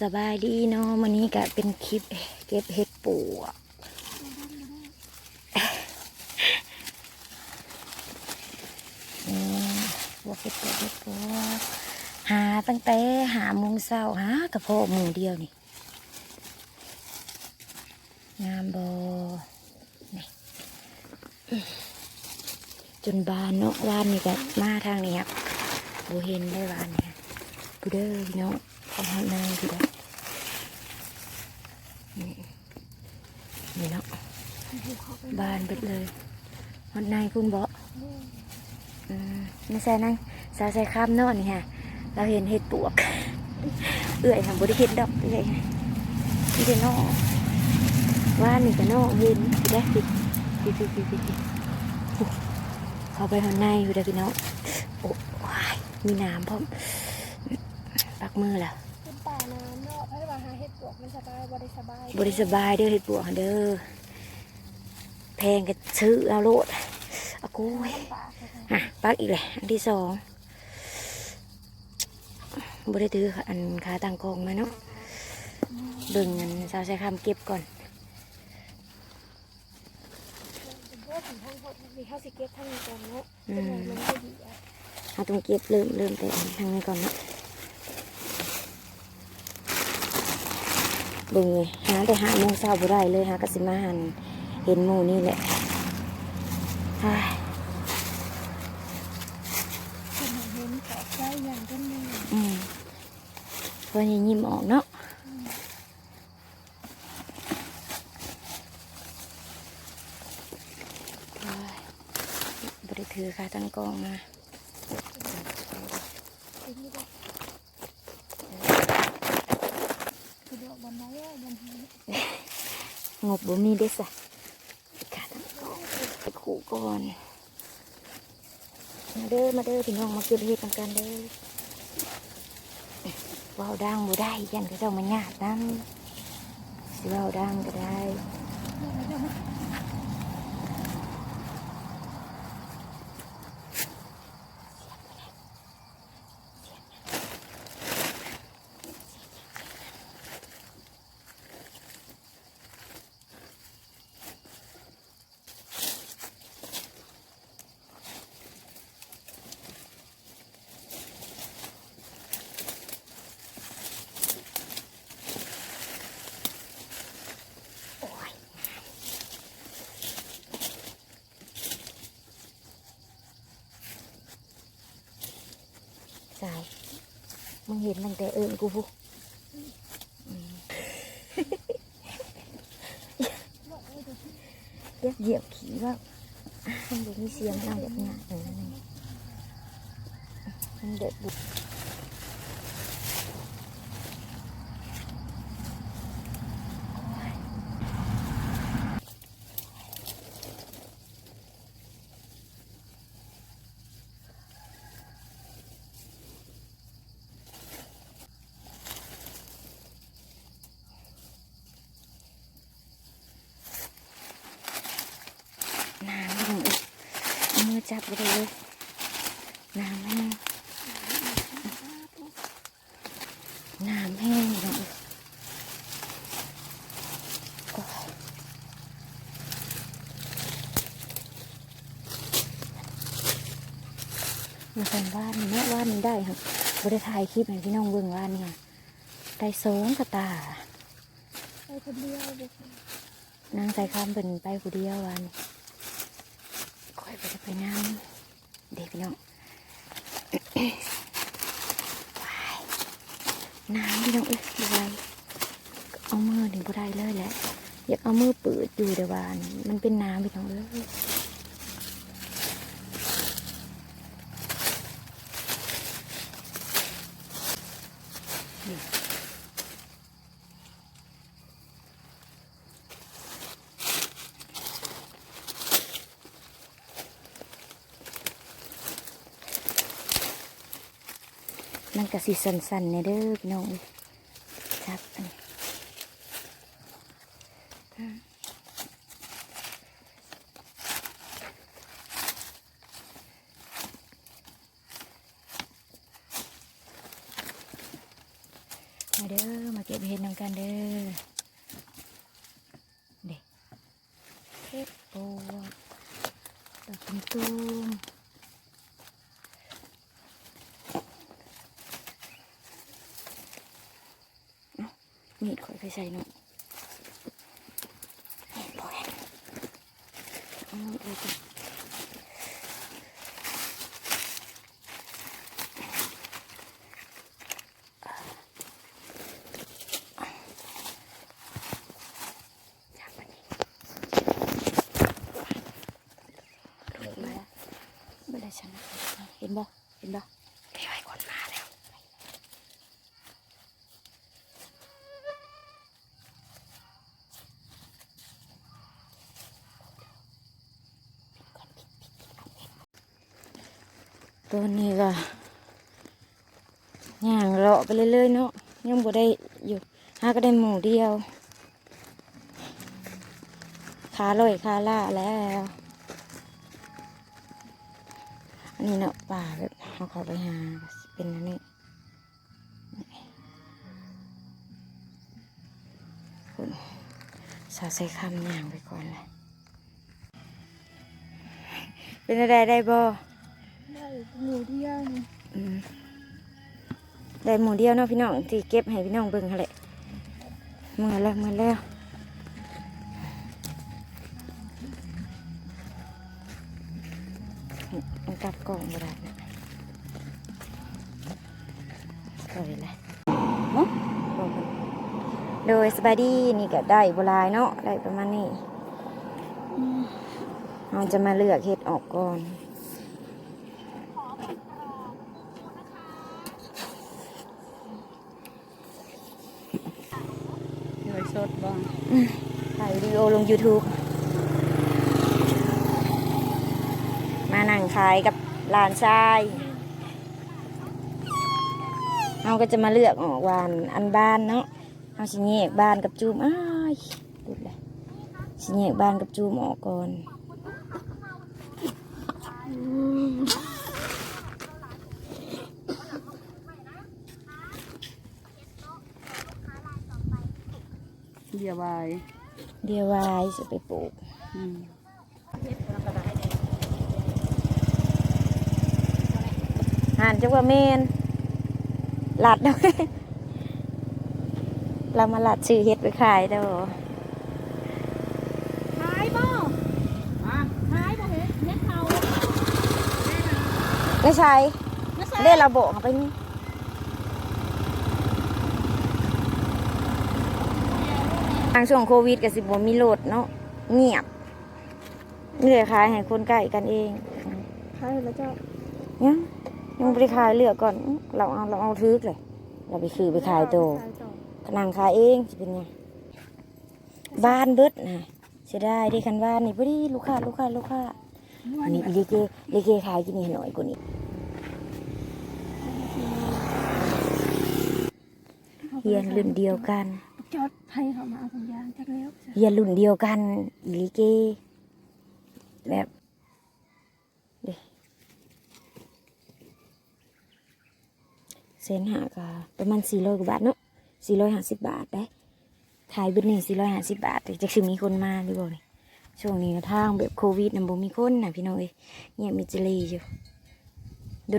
สบายดีเนาะวันนี้ก็เป็นคลิปเก็บเห็ดปวกนี่บวกเห็ดปวกเห็ดปวกหาตั้งแต่หาโมงเช้าหากระเพาะหมูเดียวนี่ งามบอนี่จนบานเนาะวานนี่ก็มาทางนี้ครับบูเห็นได้วานนี่กูเดอพี่น้อ งขอหันนางกูเด้อนี่นี่เนาะบานเบิดเลยหันนายคุณบอกอืมไม่ใช่นั่งสาวใส่ข้ามเนอนนี่ฮะเราเห็นเห็ดปวก เอื่อยทำบริเห็ดดอกเอื่อยนี่เดน้อว่านี่ก็น้องเห็นพี่ได้พี่พี่พี่พี่พี่เขาไปข้างในอยู่เด้อพี่น้องโอ้ยมีน้ำพร้อม มือแล้วเป็นป่าน้ำเนาะให้ว่าหาเห็ดปวกมันสบายบริสบายบริสบายเด้อเห็ดปวกเด้อแพงก็ซื้อเอาโลดเอากุ้ยป่าค่ะอะปักอีกเลยอันที่สองบริถืออันขาต่างกองมาเนาะเบิ่งเงินสาวใช้คำเก็บก่อนเป็นพวกถึงห้องเขามีข้าวสิเก็ตทั้งนี้ก่อนเนาะเป็นไงมันไม่ดีอะเราต้องเก็บเริ่มเริ่มแต่ทางนี้ก่อนนะ บิ่งเลยหาแต่หาโมงเช้าบ่ได้เลยหากสิมาหันเห็นหมูนี่แหละอ้ายเป็นเห็นตอกใจอย่างต้นนี้อืมเพื่อนยังยิ้มออกเนาะอ้ายบริถือขาตั้งกองมา เป็นนี่ด้วยกระโดดบนไดอะบนหิน งบบ่มีเด้สะขาตั้งกองไปขู่ก่อน มาเด้อ มาเด้อพี่น้องมาเก็บเห็ดนำกันเด้อว้าวดังบ่ได้ยันก็ต้องมาหยาดน้ำสิว้าวดังก็ได้ สายมึงเห็นตั้งแต่เอิญกูพุเรียกเหยียบขี่ว่ามันเด็กมีเสียงเอาแบบนี้เออนั่นเองมันเด็กบุกน้ำพี่น้องเอ้ยเอามือ จับไปเลยน้ำแห้งน้ำแห้งพี่น้องเอ้ยโอ้ยมาเป็นบ้านนี่แม่บ้านนี้ได้ครับบริถ่ายคลิปให้พี่น้องเบิ่งว่านี่ค่ะได้สองกระตาไปคนเดียวเด็กนางใส่คำเป็นไปผู้เดียววันค อยไปจะไปน้ำเด็กพี่น้องน้ำพี่น้องเอ้ยอะไรเอามือหนึ่งผู้ได้เลยแหละอยากเอามือปืดอยู่เดี๋ยววานมันเป็นน้ำพี่น้องเอ้ย มันกระสิสันๆในเด้อพี่น้องเอ้ยจับอันนี้มาเด้อมาเก็บเห็ดนำกันเด้อเด็กเห็ดปวกดอกตุ้มตุ้มเอ้า มีดข่อยไปใส่เนาะปล่อยเอามีดเลยจ้ะจับมันนี่หลุดมาแล้วไม่ได้ชนเห็นบ่เห็นบ่ไอ้ไว้คนมาแล้ว ตัวนี้ก็ย่างเลาะไปเรื่อยๆเนาะยังบ่ได้อยู่หาก็ได้หมูเดียวขาลอยขาล่าแล้ว อันนี้เนาะป่าแบบเขาเข้าไปหาเป็นอันนี้คุณสาใส่คำย่างไปก่อนเลยเป็นอะไรได้บ่ หมูเดียวนี่อืมได้หมูเดียวเนาะพี่น้องที่เก็บให้พี่น้องเบิ่งหั่นแหละเมื่อแล้วเมื่อแล้วมันกลับกล่องบ่ได้นะก็เลยแหละเนาะบอกเพิ่นโดยสบายดีนี่ก็ได้บหลายเนาะได้ประมาณนี้เราจะมาเลือกเห็ดออกก่อน โดยสดบ้าง ถ่ายวิดีโอลง YouTube มานั่งขายกับหลานชายเราก็จะมาเลือกออกวานอันบ้านเนาะเอาสิแยกบ้านกับจูมอ้ายดูเลยสิแยกบ้านกับจูมออกก่อน เดียววายเดียววายจะไปปลูกอืมห่านจังว่าเมนหลัดเด้อเรามาหลัดซื้อเฮ็ดไปขายเด้อขายบ่ขายบ่เฮ็ดเฮ็ดเขาไม่ใช่ไม่ใช่เล่นระบบเข้าไปนี่ ทางช่วงโควิดกับสิบมีโหลดเนาะเงียบนี่เลยขายให้คนใกล้กันเองขายแล้วเจ้ายังยังไม่ได้ขายเลือกก่อนอื้อเราเอาเราเอาทึกเลย เราไปคือไปขายโตขายต่อนางขายเองจะเป็นไงบ้านเบิดนะเสียดายได้คันบ้านนี่พอดีลูกค้าลูกค้าลูกค้าอันนี้อีเลเกเลเกขายกินนี่หน่อยกว่านี้เฮียนรุ่นเดียวกัน จอดให้เขามาเอาถุงยางจากแล้วจ้ะเฮียนรุ่นเดียวกันอีลิเกแบบเด้เซนหากะประมาณสี่ร้อยกว่าบาทเนาะสี่ร้อยห้าสิบบาทได้ขายเบิดนี่สี่ร้อยห้าสิบบาทแต่จะคือมีคนมาหรือเปล่านี่ช่วงนี้ทางแบบโควิดนะบ่มีคนนะพี่น้องเอ้ยเงียบมิจลีอยู่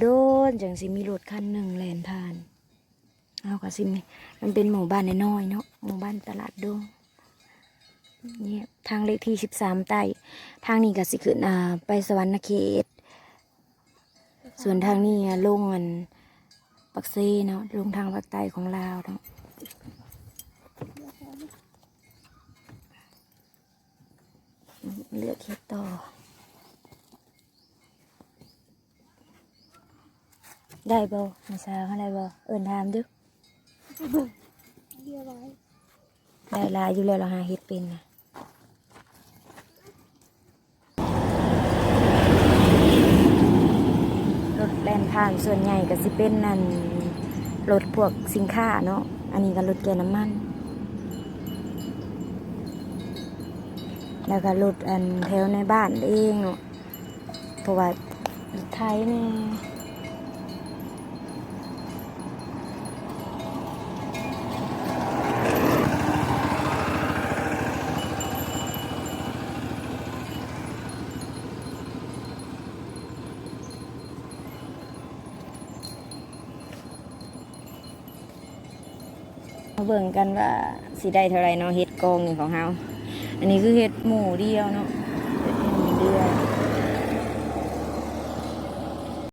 โดนๆจังสิมีรถคันหนึ่งแล่นผ่าน เอาก็สิมีมันเป็นหมู่บ้านน้อยเนาะหมู่บ้านตลาดดงเนี่ยทางเลขที่สิบสามใต้ทางนี้ก็สิขึ้นอ่าไปสวรรณเขตส่วนทางนี้อะลงอันปักเซเนาะลงทางภาคใต้ของลาวเนาะเลือกเขตต่อได้บ่มาสาวเขาได้บ่เอินถามดู เดียวไว้ได้ลายอยู่แล้วเราหาเฮ็ดเป็นนะรถแล่นผ่านส่วนใหญ่ก็สิเป็นนั่นรถพวกสินค้าเนาะ อันนี้ก็รถแกน้ำมัน แล้วก็รถอันแถวในบ้านเองเนาะเพราะว่าไทยเนี่ย มาเบิ่งกันว่าสิได้เท่าไรเนาะเฮ็ดกองหนึ่งของเฮาอันนี้คือเฮ็ดหมูเดียวเนาะเฮ็ดหมูเดียว